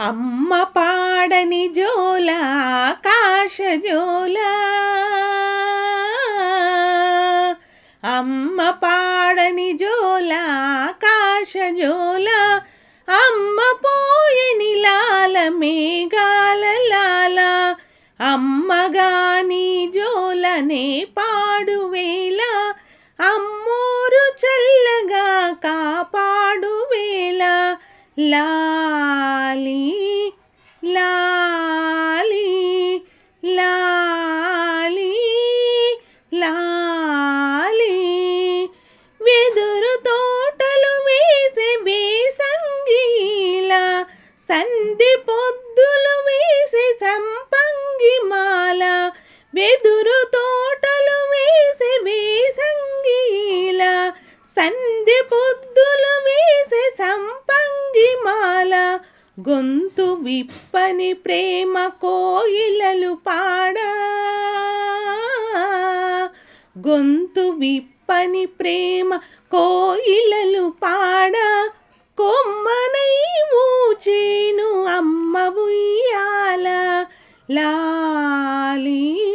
అమ్మ పాడని జోల ఆకాశ జోల. అమ్మ పాడని జోల ఆకాశ జోల. అమ్మ పోయని లాల మేఘాల లాల. అమ్మగాని జోలనే పాడువేళ అమ్మోరు చల్లగా కాపాడువేళ లా లాలి లాలి లాలి లాలి. వెదురు తోటలు వేసే వేసంగీల సంధి పొద్దులు వేసే సంపంగి మాల. వెదురు తోటలు వేసే వేసంగీల సంధి పొద్దులు వేసే సంపంగి మాల. గొంతు విప్పని ప్రేమ కోయిలలు పాడా. గొంతు విప్పని ప్రేమ కోయిలలు పాడా. కొమ్మనై ఊచేను అమ్మ ఉయ్యాల లాలీ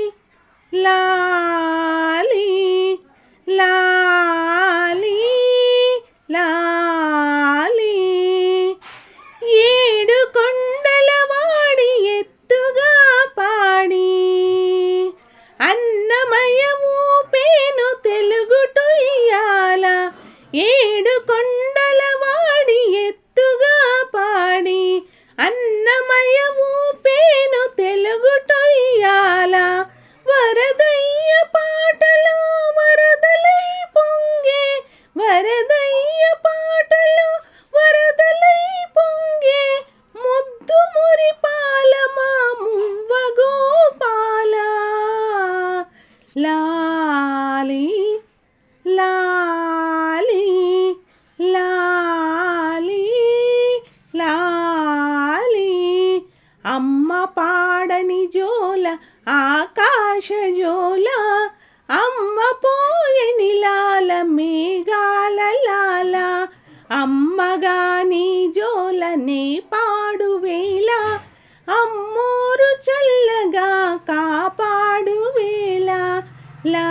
அன் అమ్మ పాడని జోల ఆకాశ జోల అమ్మ పోయని లాల మేఘాల లాల అమ్మగాని జోలనే పాడువేళ అమ్మోరు చల్లగా కాపాడువేళ లా